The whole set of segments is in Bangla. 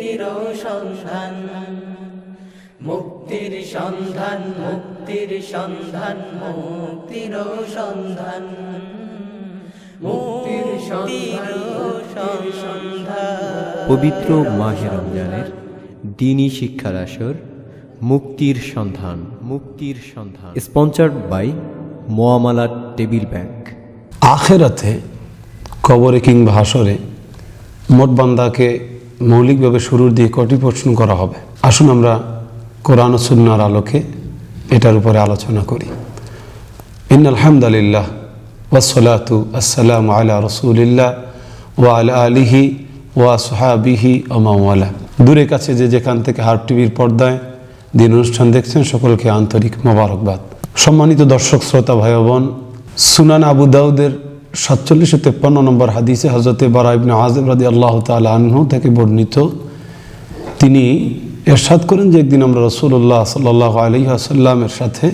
মুক্তির সন্ধান। মুক্তির সন্ধান মুক্তির সন্ধান মুক্তির সন্ধান। মুক্তির সন্ধান পবিত্র মাহে রমজানের দিনী শিক্ষার আসর মুক্তির সন্ধান মুক্তির সন্ধান। Sponsored by মোয়ামালা table bank. আখেরাতে কবরে কিংবা হাসরে মোট বান্দাকে মৌলিকভাবে শুরুর দিয়ে কটি প্রশ্ন করা হবে? আসুন আমরা কোরআন সুন্নার আলোকে এটার উপরে আলোচনা করি। ইন আলহামদুলিল্লাহ ওয়াসলাতু আসসালাম আলা রসুলিল্লাহ ওয়া আলা আলিহি ওয়া সোহাবিহি ওমাওয়ালা দূরে কাছে যে যেখান থেকে হার্ট টিভির পর্দায় দিন অনুষ্ঠান দেখছেন সকলকে আন্তরিক মোবারকবাদ। সম্মানিত দর্শক, শ্রোতা ভাই বোন, সুনান আবু দাউদের সাতচল্লিশ তেপ্পান্ন নম্বর হাদিসে হজরতে বারা ইবনে আজম রাদি আল্লাহ তালা আনহু থেকে বর্ণিত, তিনি এরশাদ করেন যে একদিন আমরা রসুল্লাহ সাল্লাহ আলি আসাল্লামের সাথে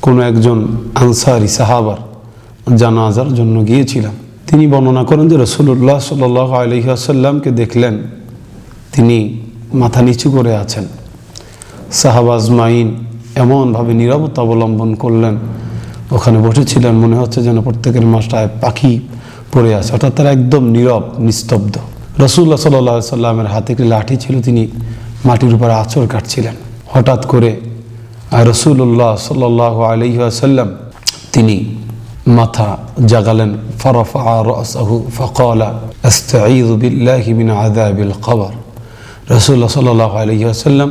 কোনো একজন আনসারি সাহাবার জানাজার জন্য গিয়েছিলাম। তিনি বর্ণনা করেন যে রসুল্লাহ সাল্লাহ আলি আসাল্লামকে দেখলেন, তিনি মাথা নিচু করে আছেন। সাহাবাজ মাইন এমনভাবে নিরাপত্তা অবলম্বন করলেন ওখানে বসেছিলেন, মনে হচ্ছে যেন প্রত্যেকের মাসটায় পাখি পড়ে আছে। অর্থাৎ তারা একদম নীরব, নিস্তব্ধ। রসুল্লাহ সাল্লাহ সাল্লামের হাতে একটি লাঠি ছিল, তিনি মাটির উপরে আঁচড় কাটছিলেন। হঠাৎ করে রসুল্লাহ সাল্লাহ আলহিহাসাল্লাম তিনি মাথা জাগালেন কবর। রসুল্লাহ সাল্লাহ আলহিহাসাল্লাম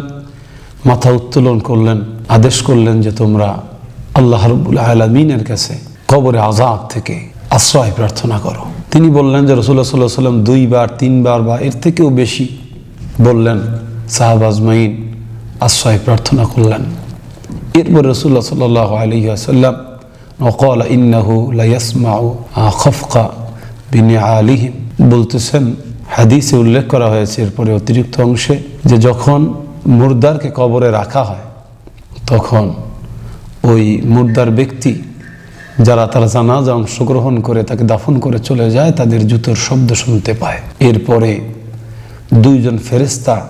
মাথা উত্তোলন করলেন, আদেশ করলেন যে তোমরা আল্লাহ রবুল আলমিনের কাছে কবরে আজাব থেকে আশ্রয় প্রার্থনা করো। তিনি বললেন যে রসুল্লাহ সাল্লাহ সাল্লাম দুইবার, তিনবার বা এর থেকেও বেশি বললেন সাহাবাজমাইন আশ্রয় প্রার্থনা করলেন। এরপর রসুল্লাহ সাল্লাহ আলী আসাল্লাম নকল ইন্নাহু লাইয়াসমাউ আফকা বিনি আলিহিম বলতেছেন, হাদিসে উল্লেখ করা হয়েছে এরপরে অতিরিক্ত অংশে যে যখন মুর্দারকে কবরে রাখা হয়, তখন ওই মুর্দার ব্যক্তি যারা তারা জানাজা অংশগ্রহণ করে, তাকে দাফন করে চলে যায়, তাদের জুতোর শব্দ শুনতে পায়। এরপরে দুইজন ফেরেস্তা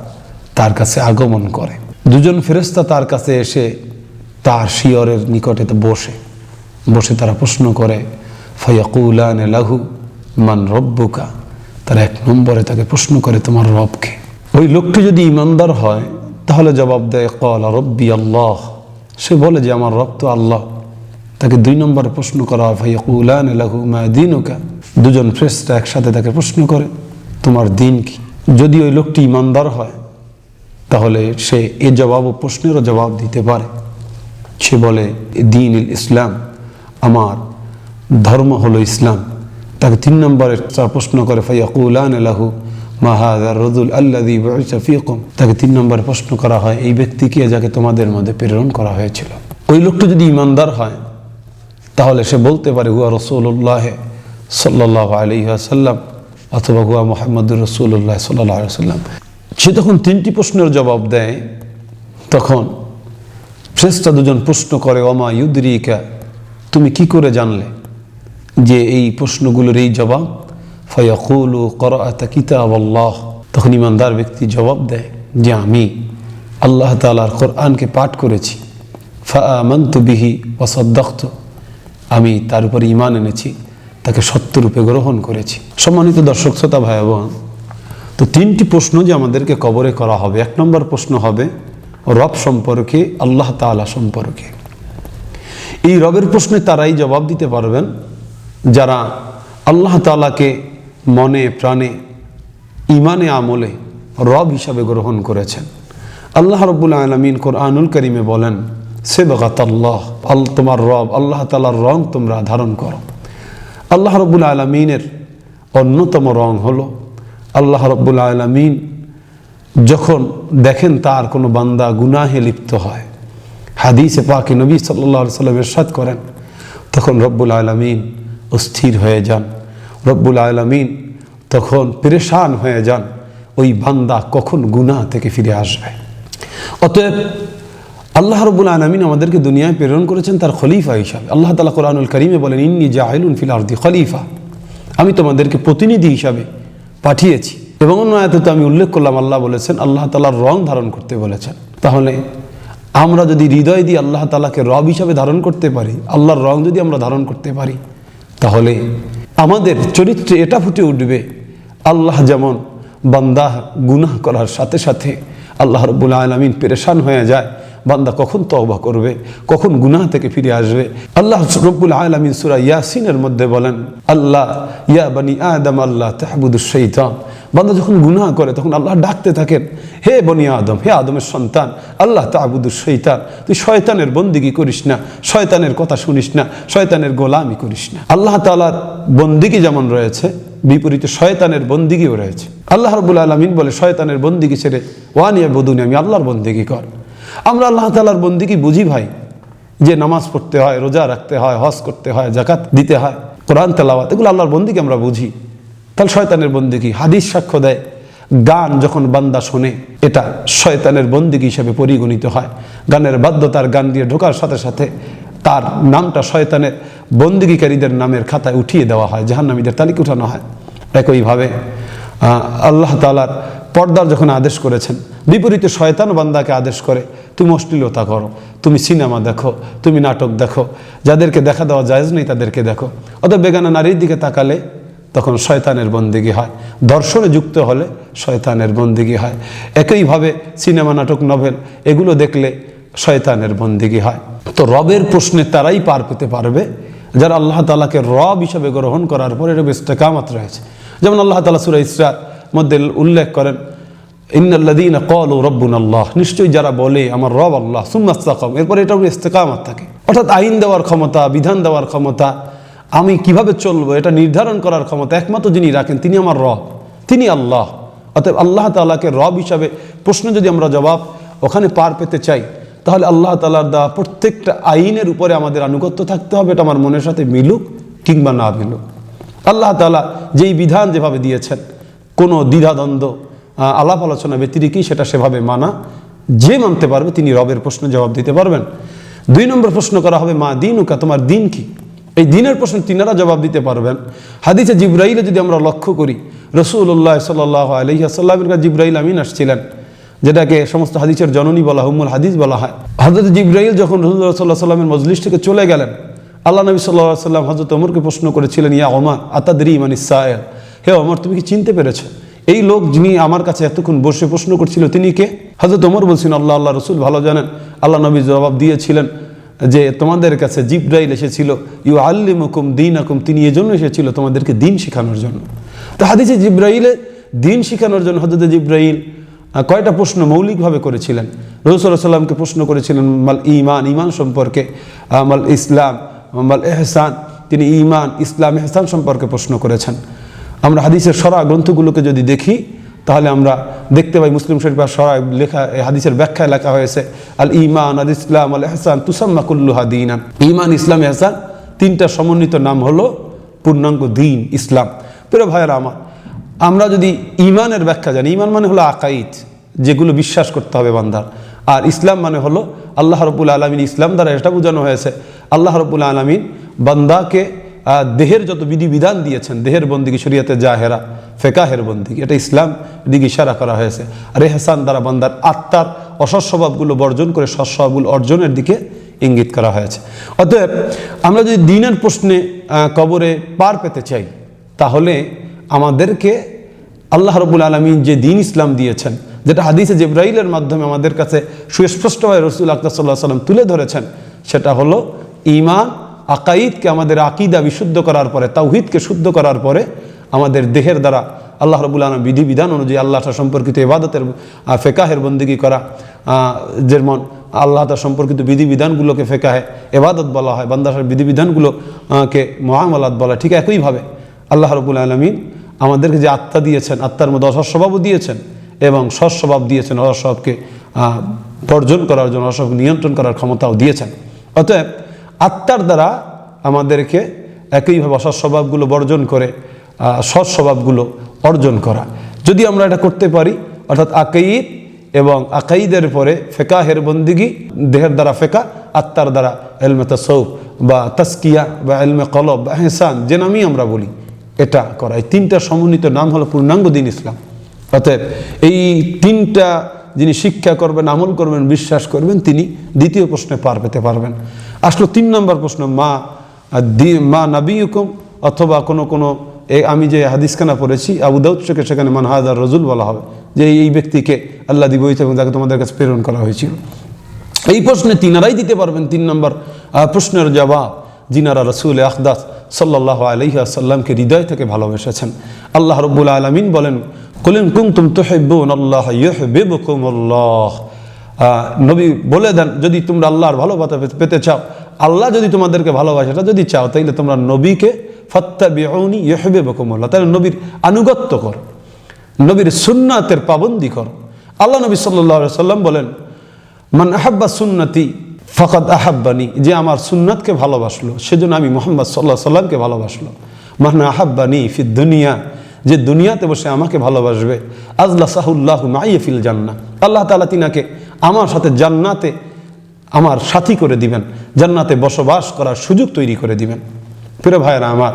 তার কাছে আগমন করে। দুজন ফেরেস্তা তার কাছে এসে তার শিয়রের নিকটে বসে। বসে তারা প্রশ্ন করে, ফয়াকুলান লাহু মান রব্বুকা? তারা এক নম্বরে তাকে প্রশ্ন করে, তোমার রবকে? ওই লোকটি যদি ইমানদার হয়, তাহলে জবাব দেয় কল রব্বি আল্লাহ। সে বলে যে, আমার রব তো আল্লাহ। তাকে দুই নম্বরে প্রশ্ন করা হয়, ফাইয়াকুলান লাহু মা দিনুকা? দুজন ফ্রেস্টরা একসাথে তাকে প্রশ্ন করে, তোমার দিন কি? যদি ওই লোকটি ইমানদার হয়, তাহলে সে এ জবাব ও প্রশ্নেরও জবাব দিতে পারে। সে বলে দিন ইসলাম, আমার ধর্ম হলো ইসলাম। তাকে তিন নম্বরে তার প্রশ্ন করে, ফাইয়াকুলান লাহু মাহাদার রদুল আল্লাদি তাকে তিন নম্বরে প্রশ্ন করা হয়, এই ব্যক্তিকে যাকে তোমাদের মধ্যে প্রেরণ করা হয়েছিল? ওই লোকটা যদি ইমানদার হয়, তাহলে সে বলতে পারে, হুয়া রসুল্লাহ সাল্লাহ আলিহাসাল্লাম অথবা হুয়া মোহাম্মদুর রসুল্লাহ সাল্লাহ সাল্লাম সে তখন তিনটি প্রশ্নের জবাব দেয়, তখন শ্রেষ্ঠ দুজন প্রশ্ন করে অমা ইউদ্রিকা? তুমি কি করে জানলে যে এই প্রশ্নগুলোর এই জবাব? ফয়াকুলু করাতা কিতাব আল্লাহ তখন ইমানদার ব্যক্তি জবাব দেয় যে আমি আল্লাহ তালার কোরআনকে পাঠ করেছি। ফামন্ত বিহি অসদ্দক্ত আমি তার উপরে ইমান এনেছি, তাকে সত্যরূপে গ্রহণ করেছি। সম্মানিত দর্শক, শ্রোতা ভাই বোন তো তিনটি প্রশ্ন যে আমাদেরকে কবরে করা হবে, এক নম্বর প্রশ্ন হবে, রব সম্পর্কে, আল্লাহ তালা সম্পর্কে। এই রবের প্রশ্নে তারাই জবাব দিতে পারবেন, যারা আল্লাহ তালাকে মনে, প্রাণে, ইমানে, আমলে রব হিসাবে গ্রহণ করেছেন। আল্লাহ রব্বুল আলমিন কোরআনুল করিমে বলেন সে বগাত আল্লাহ আল, তোমার রব, আল্লাহ তালার রং তোমরা ধারণ করো। আল্লাহ রব্বুল আলমিনের অন্যতম রং হলো, আল্লাহ রব্বুল আলমিন যখন দেখেন তার কোনো বান্দা গুনাহে লিপ্ত হয়, হাদিসে পাকে নবী সাল্লাহ সাল্লাম এরশাদ করেন, তখন রব্বুল আলমিন অস্থির হয়ে যান। রব্বুল আলমিন তখন পরেশান হয়ে যান, ওই বান্দা কখন গুনাহ থেকে ফিরে আসবে? অতএব আল্লাহ রব্বুল আলমিন আমাদেরকে দুনিয়ায় প্রেরণ করেছেন তার খলিফা হিসাবে। আল্লাহ তালা কোরআনুল করিমে বলেন, ইন্নি জাহিলুন ফিল আরদি খলিফা। আমি তোমাদেরকে প্রতিনিধি হিসাবে পাঠিয়েছি এবং অন্য আয়াতে তো আমি উল্লেখ করলাম, আল্লাহ বলেছেন, আল্লাহ তালার রং ধারণ করতে বলেছেন। তাহলে আমরা যদি হৃদয় দিয়ে আল্লাহ তালাকে রব হিসাবে ধারণ করতে পারি, আল্লাহর রং যদি আমরা ধারণ করতে পারি, তাহলে আমাদের চরিত্রে এটা ফুটে উঠবে। আল্লাহ যেমন বান্দা গুনাহ করার সাথে সাথে আল্লাহ রব্বুল আলমিন পেরেশান হয়ে যায়, বান্দা কখন তওবা করবে, কখন গুনাহ থেকে ফিরে আসবে? আল্লাহ রব্বুল আলমিন সুরা ইয়াসিনের মধ্যে বলেন, আল্লাহ, ইয়া বানি আদম, আল্লাহ তাহবুদুর শৈতান। বান্দা যখন গুনাহ করে, তখন আল্লাহ ডাকতে থাকেন, হে বনি আদম, হে আদমের সন্তান, আল্লাহ তাবুদুর শৈতান, তুই শয়তানের বন্দিগি করিস না, শয়তানের কথা শুনিস না, শয়তানের গোলামি করিস না। আল্লাহ তালার বন্দিগি যেমন রয়েছে, বিপরীতে শয়তানের বন্দিগিও রয়েছে। আল্লাহ রবুল আলমিন বলে, শয়তানের বন্দিগি ছেড়ে ওয়ানিয়া বধুনি আমি আল্লাহর বন্দিগি কর। আমরা আল্লাহ তালার বন্দিগি বুঝি ভাই, যে নামাজ পড়তে হয়, রোজা রাখতে হয়, হজ করতে হয় জাকাত দিতে হয়, কোরআন তেলাওয়াত, এগুলো আল্লাহর বন্দিকে আমরা বুঝি। তাহলে শয়তানের বন্দিগি হাদিস সাক্ষ্য দেয়, গান যখন বান্দা শোনে, এটা শয়তানের বন্দিগি হিসেবে পরিগণিত হয়? গানের বাধ্যতার গান দিয়ে ঢোকার সাথে সাথে তার নামটা শয়তানের বন্দিগিকারীদের নামের খাতায় উঠিয়ে দেওয়া হয়, জাহান্নামীদের তালিকা উঠানো হয়। একইভাবে আল্লাহ তালার পর্দার যখন আদেশ করেছেন, বিপরীতে শয়তান বান্দাকে আদেশ করে, তুমি অশ্লীলতা করো, তুমি সিনেমা দেখো, তুমি নাটক দেখো, যাদেরকে দেখা দেওয়া জায়েজ নেই তাদেরকে দেখো। অতএব বেগানা নারীর দিকে তাকালে তখন শয়তানের বন্দিগি হয়। দর্শনে যুক্ত হলে শয়তানের বন্দিগি হয়। একইভাবে সিনেমা, নাটক, নভেল, এগুলো দেখলে শয়তানের বন্দিগি হয়। তো রবের প্রশ্নে তারাই পার পেতে পারবে। যারা আল্লাহ তালাকে রব হিসাবে গ্রহণ করার পরে এটা বেশ কামাত রয়েছে। যেমন আল্লাহ তালা সুরা ইসরার মধ্যে উল্লেখ করেন ইন্নাল্লাদিন কল ও রব্বুন আল্লাহ নিশ্চয়ই যারা বলে, আমার রব আল্লাহ সুম্মাস্তাকম এরপরে এটা ইস্তেকামাত থাকে। অর্থাৎ আইন দেওয়ার ক্ষমতা, বিধান দেওয়ার ক্ষমতা আমি কীভাবে চলবো? এটা নির্ধারণ করার ক্ষমতা একমাত্র যিনি রাখেন, তিনি আমার রব। তিনি আল্লাহ। অতএব আল্লাহ তালাকে রব হিসাবে প্রশ্ন যদি আমরা জবাব ওখানে পার পেতে চাই, তাহলে আল্লাহ তালার দেওয়া প্রত্যেকটা আইনের উপরে আমাদের আনুগত্য থাকতে হবে, এটা আমার মনের সাথে মিলুক কিংবা না মিলুক। আল্লাহ তালা যেই বিধান যেভাবে দিয়েছেন, কোনো দ্বিধাদ্বন্দ্ব আলাপ আলোচনা ব্যতিরিকই সেটা সেভাবে মানা। যে মানতে পারবে তিনি রবের প্রশ্ন জবাব দিতে পারবেন। দুই নম্বর প্রশ্ন করা হবে, মা দিন উকা তোমার দিন কি? এই দিনের প্রশ্ন তিনারা জবাব দিতে পারবেন। হাদিসে জিব্রাইলে যদি আমরা লক্ষ্য করি রসুল্লাহ সাল্লাহ আলহিহাসাল্লামের কাছে জিব্রাইল আমিন আসছিলেন, যেটাকে সমস্ত হাদিসের জননী বলা, উম্মুল হাদিস বলা হয়। হজরত জিব্রাইল যখন রসুল্লাহ সাল্লাহ সাল্লামের মজলিস থেকে চলে গেলেন, আল্লাহ নবী সাল্লাহ সাল্লাম হজরত অমরকে প্রশ্ন করেছিলেন, ইয়া ওমর, আতাদরি ইমান ইসায়েল হে অমর তুমি কি চিনতে পেরেছ? এই লোক যিনি আমার কাছে এতক্ষণ বসে প্রশ্ন করছিল, তিনি কে? হজরত অমর বলছেন, আল্লাহ আল্লাহ, রসুল ভালো জানেন। আল্লাহ নবী জবাব দিয়েছিলেন যে তোমাদের কাছে জিব্রাইল এসেছিল ইউ আল্লিমুকুম দিন আকুম তিনি এজন্য এসেছিল তোমাদেরকে দিন শেখানোর জন্য। তো হাদিসে জিব্রাইলে দিন শেখানোর জন্য হজরত জিব্রাইল কয়টা প্রশ্ন মৌলিকভাবে করেছিলেন? রসুল্লাহ সাল্লামকে প্রশ্ন করেছিলেন, মাল ইমান ইমান সম্পর্কে মাল ইসলাম, মাল এহসান তিনি ইমান ইসলাম এহসান সম্পর্কে প্রশ্ন করেছেন। আমরা হাদিসের সরা গ্রন্থগুলোকে যদি দেখি তাহলে আমরা দেখতে পাই মুসলিম শরীফের সরা লেখা হাদিসের ব্যাখ্যায় লেখা হয়েছে, আল ইমান আল ইসলাম, আল এহসান তুসাম্মা কুল্লুহা দিনান ইমান ইসলাম এহসান তিনটা সমন্বিত নাম হলো পূর্ণাঙ্গ দিন, ইসলাম। প্রিয় ভাইয়েরা আমার, আমরা যদি ইমানের ব্যাখ্যা জানি ইমান মানে হলো আকাইদ, যেগুলো বিশ্বাস করতে হবে বান্দার। আর ইসলাম মানে হলো আল্লাহ রবুল আলমিন ইসলাম দ্বারা এটা বোঝানো হয়েছে, আল্লাহ রবুল আলমিন বান্দাকে দেহের যত বিধিবিধান দিয়েছেন, দেহের বন্দিগি শরিয়াতে জাহেরা, ফেকাহের বন্দিগি, এটা ইসলাম দিকে ইশারা করা হয়েছে। আর এহসান দ্বারা বান্দার আত্মার অসৎ স্বভাবগুলো বর্জন করে সৎ স্বভাবগুলো অর্জনের দিকে ইঙ্গিত করা হয়েছে। অতএব, আমরা যদি দিনের প্রশ্নে কবরে পার পেতে চাই, তাহলে আমাদেরকে আল্লাহ রবুল আলমিন যে দিন ইসলাম দিয়েছেন, যেটা হাদিসে জিব্রাইলের মাধ্যমে আমাদের কাছে সুস্পষ্টভাবে রসুল আক্তার সাল্লাহ সাল্লাম তুলে ধরেছেন, সেটা হলো ইমান আকাইদকে আমাদের আকিদা বিশুদ্ধ করার পরে তাওহিদকে শুদ্ধ করার পরে আমাদের দেহের দ্বারা আল্লাহ রবুল আলম বিধিবিধান অনুযায়ী আল্লাহ সম্পর্কিত ইবাদতের ফেকাহের বন্দিগি করা যেমন আল্লাহ তার সম্পর্কিত বিধিবিধানগুলোকে ফেকাহে এবাদত বলা হয় বান্দাসার বিধিবিধানগুলোকে মহামালাত বলা ঠিক একইভাবে আল্লাহ রবুল আলমিন আমাদেরকে যে আত্মা দিয়েছেন আত্মার মধ্যে অসৎ স্বভাবও দিয়েছেন এবং সৎস্বভাব দিয়েছেন আহ, বর্জন করার জন্য অসৎ নিয়ন্ত্রণ করার ক্ষমতাও দিয়েছেন। অতএব আত্মার দ্বারা আমাদেরকে একইভাবে অসৎ স্বভাবগুলো বর্জন করে সৎ স্বভাবগুলো অর্জন করা। যদি আমরা এটা করতে পারি, অর্থাৎ আকাইদ এবং আকাইদের পরে ফেকাহের বন্দিগি, দেহের দ্বারা ফেকা, আত্মার দ্বারা এলমে তসৌফ বা তাস্কিয়া বা এলমে কলব বা হেসান যে নামই আমরা বলি, এটা করা। এই তিনটা সমন্বিত নাম হলো পূর্ণাঙ্গ দিন ইসলাম। অতএব এই তিনটা যিনি শিক্ষা করবেন, আমল করবেন, বিশ্বাস করবেন, তিনি দ্বিতীয় প্রশ্নে পার পেতে পারবেন। আসলো তিন নম্বর প্রশ্ন, মা মা নাবিউকুম অথবা কোনো কোনো এই আমি যে হাদিসখানা পড়েছি, আবু দাউদ থেকে সেখানে মানহাদার রজুল বলা হবে, যে এই ব্যক্তিকে আল্লাহ দিবইতে এবং তাকে তোমাদের কাছে প্রেরণ করা হয়েছিল। এই প্রশ্নে তিনারাই দিতে পারবেন তিন নম্বর প্রশ্নের জবাব। জিনারা রসুল আখদাস সাল্লাহ আলহিহাসাল্লামকে হৃদয় থেকে ভালোবেসেছেন। আল্লাহ রব্বুল আলমিন বলেন কলিন কুমতুম তোহেবুন আল্লাহ ইহবেবকুম আল্লাহ। নবী বলে দেন, যদি তোমরা আল্লাহর ভালোবাসা পেতে- চাও, আল্লাহ যদি তোমাদেরকে ভালোবাসাটা যদি চাও, তাইলে তোমরা নবীকে ফত্তা বেউনি ইহবে বকুমল্লাহ তাহলে নবীর আনুগত্য কর, নবীর সুন্নাতের পাবন্দি কর। আল্লাহ নবী সাল্লাহ সাল্লাম বলেন, মান আহাব্বা সুন্নতি ফকত আহাব্বানি যে আমার সুন্নাতকে ভালোবাসলো, সেজন্য আমি মোহাম্মদ সাল্লাহ সাল্লামকে ভালোবাসলো। মান আহাব্বানি দুনিয়া যে দুনিয়াতে বসে আমাকে ভালোবাসবে। আজলা সাহুল্লাহ মাইফিল জান্না আল্লাহ তালা তিনাকে আমার সাথে জান্নাতে আমার সাথী করে দিবেন, জান্নাতে বসবাস করার সুযোগ তৈরি করে দিবেন। প্রিয় ভাইয়েরা আমার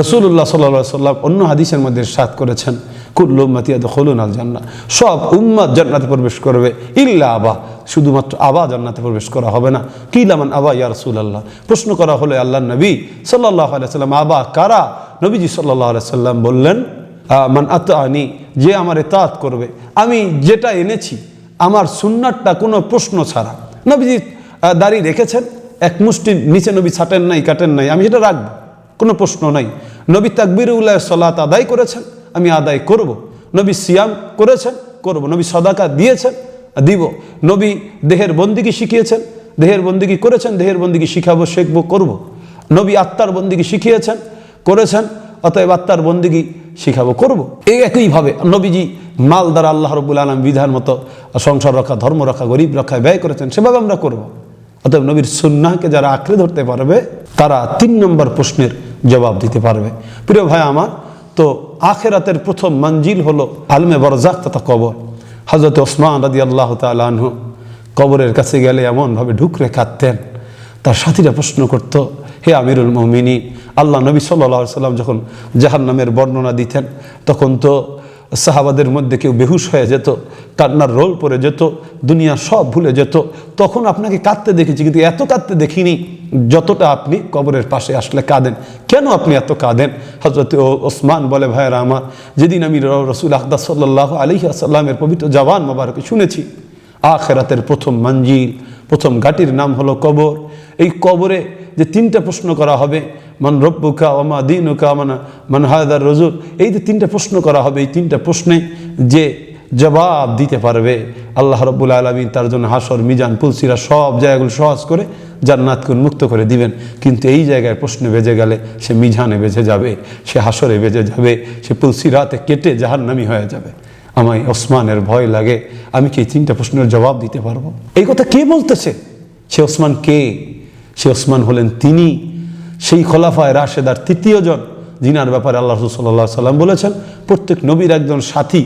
রসুল্লাহ সাল্লা সাল্লাম অন্য হাদিসের মধ্যে সাত করেছেন, কুল্লু মাতিয়াদ হলুন আল জান্না সব উম্মাদ জান্নাতে প্রবেশ করবে, ইল্লা আবা, শুধুমাত্র আবা জান্নাতে প্রবেশ করা হবে না। কি লামান আবা, ইয়া রসুল আল্লাহ প্রশ্ন করা হলো আল্লাহ নবী সাল্লাহ আলাইসাল্লাম আবা কারা? নবীজি সাল্লাহ আলাইসাল্লাম বললেন মান আত আনি যে আমার এতাত করবে আমি যেটা এনেছি আমার সুন্নাতটা কোনো প্রশ্ন ছাড়া নবীজি আহ, দাড়ি রেখেছেন এক মুষ্টি নিচে নবী ছাটেন নাই কাটেন নাই আমি সেটা রাখব কোনো প্রশ্ন নাই নবী তাকবির উল্লাহ সলাত আদায় করেছেন আমি আদায় করব। নবী সিয়াম করেছেন করব। নবী সদাকা দিয়েছেন দিব নবী দেহের বন্দিগি শিখিয়েছেন দেহের বন্দিগি করেছেন দেহের বন্দিগি শিখাবো শিখব করব। নবী আত্মার বন্দিগি শিখিয়েছেন করেছেন অতএব আত্মার বন্দিগি শিখাবো, করব। এই একইভাবে নবীজি মাল দ্বারা আল্লাহ রবুল আলম বিধান মতো সংসার রক্ষা, ধর্ম রক্ষা, গরিব রক্ষায় ব্যয় করেছেন, সেভাবে আমরা করব। অতএব নবীর সুন্নাহকে যারা আঁকড়ে ধরতে পারবে, তারা তিন নম্বর প্রশ্নের জবাব দিতে পারবে প্রিয় ভাই আমার, তো আখেরাতের প্রথম মঞ্জিল হলো আলমে বরজাক তথা কবর হজরত ওসমান রাদি আল্লাহ তালু কবরের কাছে গেলে এমনভাবে ঢুকরে কাঁদতেন তার সাথীরা প্রশ্ন করত হে আমিরুল মমিনী আল্লাহ নবী সাল্লা সাল্লাম যখন জাহান্নামের বর্ণনা দিতেন, তখন তো সাহাবাদের মধ্যে কেউ বেহুশ হয়ে যেত, কান্নার রোল পড়ে যেত, দুনিয়া সব ভুলে যেত। তখন আপনাকে কাঁদতে দেখেছি, কিন্তু এত কাঁদতে দেখিনি যতটা আপনি কবরের পাশে আসলে কাঁদেন। কেন আপনি এত কাঁদেন? হজরত ওসমান বলে, ভাইয়েরা আমার, যেদিন আমি রসুল আহদাস সাল্লাহ আলী আসাল্লামের পবিত্র জওয়ান মোবারকে শুনেছি, আখেরাতের প্রথম মঞ্জিল, প্রথম ঘাটির নাম হলো কবর। এই কবরে যে তিনটা প্রশ্ন করা হবে, মান রব্বুকা ওমা দিনুকা মানা মান হায়দার রজুল? এই যে তিনটা প্রশ্ন করা হবে, এই তিনটা প্রশ্নে যে জবাব দিতে পারবে, আল্লাহ রব্বুল আলমী তার জন্য হাসর, মিজান, পুলসিরা সব জায়গাগুলো সহজ করে জান্নাতকে উন্মুক্ত করে দিবেন। কিন্তু এই জায়গায় প্রশ্নে বেজে গেলে সে মিজানে বেজে যাবে, সে হাসরে বেজে যাবে, সে পুলসিরাতে কেটে জাহান্নামি হয়ে যাবে। আমায় ওসমানের ভয় লাগে, আমি কি তিনটা প্রশ্নের জবাব দিতে পারব? এই কথা কে বলতেছে? সে ওসমান কে? সে ওসমান হলেন তিনি, সেই খোলাফায় রাশেদার তৃতীয় জন জিনার ব্যাপারে আল্লাহ রসুল্লাহ সাল্লাম বলেছেন, প্রত্যেক নবীর একজন সাথী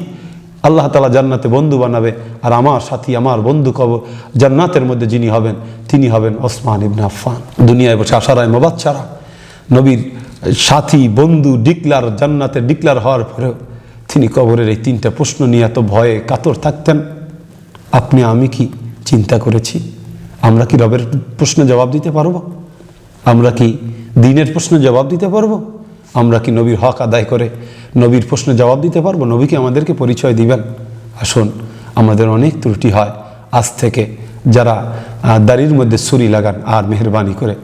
আল্লাহ তালা জান্নাতে বন্ধু বানাবে আর আমার সাথী, আমার বন্ধু কব জান্নাতের মধ্যে যিনি হবেন, তিনি হবেন ওসমান ইবনে আফফান। দুনিয়ায় বসে আশারায় ছাড়া নবীর সাথী, বন্ধু, ডিক্লার জান্নাতে ডিক্লার হওয়ার পরেও তিনি কবরের এই তিনটা প্রশ্ন নিয়ে এত ভয়ে কাতর থাকতেন। আপনি, আমি কি চিন্তা করেছি? আমরা কি রবের প্রশ্নে জবাব দিতে পারব? আমরা কি দিনের প্রশ্নে জবাব দিতে পারব? আমরা কি নবীর হক আদায় করে নবীর প্রশ্নে জবাব দিতে পারব? নবীকে আমাদেরকে পরিচয় দিবেন? আসুন, আমাদের অনেক ত্রুটি হয়। আজ থেকে যারা দাড়ির মধ্যে ছুরি লাগান আর মেহরবানি করে,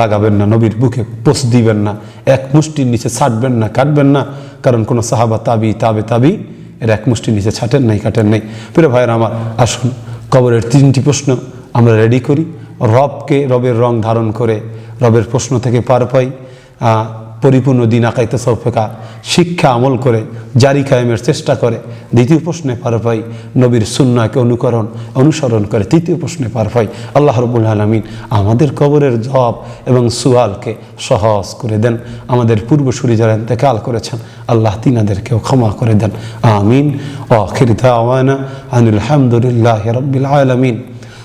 লাগাবেন না, নবীর বুকে পোষ দিবেন না, এক মুষ্টির নিচে ছাটবেন না, কাটবেন না। কারণ কোনো সাহাবা তাবি, তাবে তাবি, এর এক মুষ্টির নিচে ছাটেন নাই, কাটেন নাই। প্রিয় ভাইয়ের আমার, আসুন, কবরের তিনটি প্রশ্ন আমরা রেডি করি। রবকে, রবের রং ধারণ করে, রবের প্রশ্ন থেকে পার পাই পরিপূর্ণ দিন আকাইতে সফেকা, শিক্ষা আমল করে, জারি কায়েমের চেষ্টা করে, দ্বিতীয় প্রশ্নে পার পাই, নবীর সুন্নাকে অনুকরণ, অনুসরণ করে, তৃতীয় প্রশ্নে পার পাই। আল্লাহ রবুল আলমিন আমাদের কবরের জবাব এবং সুয়ালকে সহজ করে দেন, আমাদের পূর্বসূরি যারা ইন্তেকাল করেছেন, আল্লাহ তিনাদেরকেও ক্ষমা করে দেন। আমিন। ও আনিল হামদুলিল্লাহ আলমিন।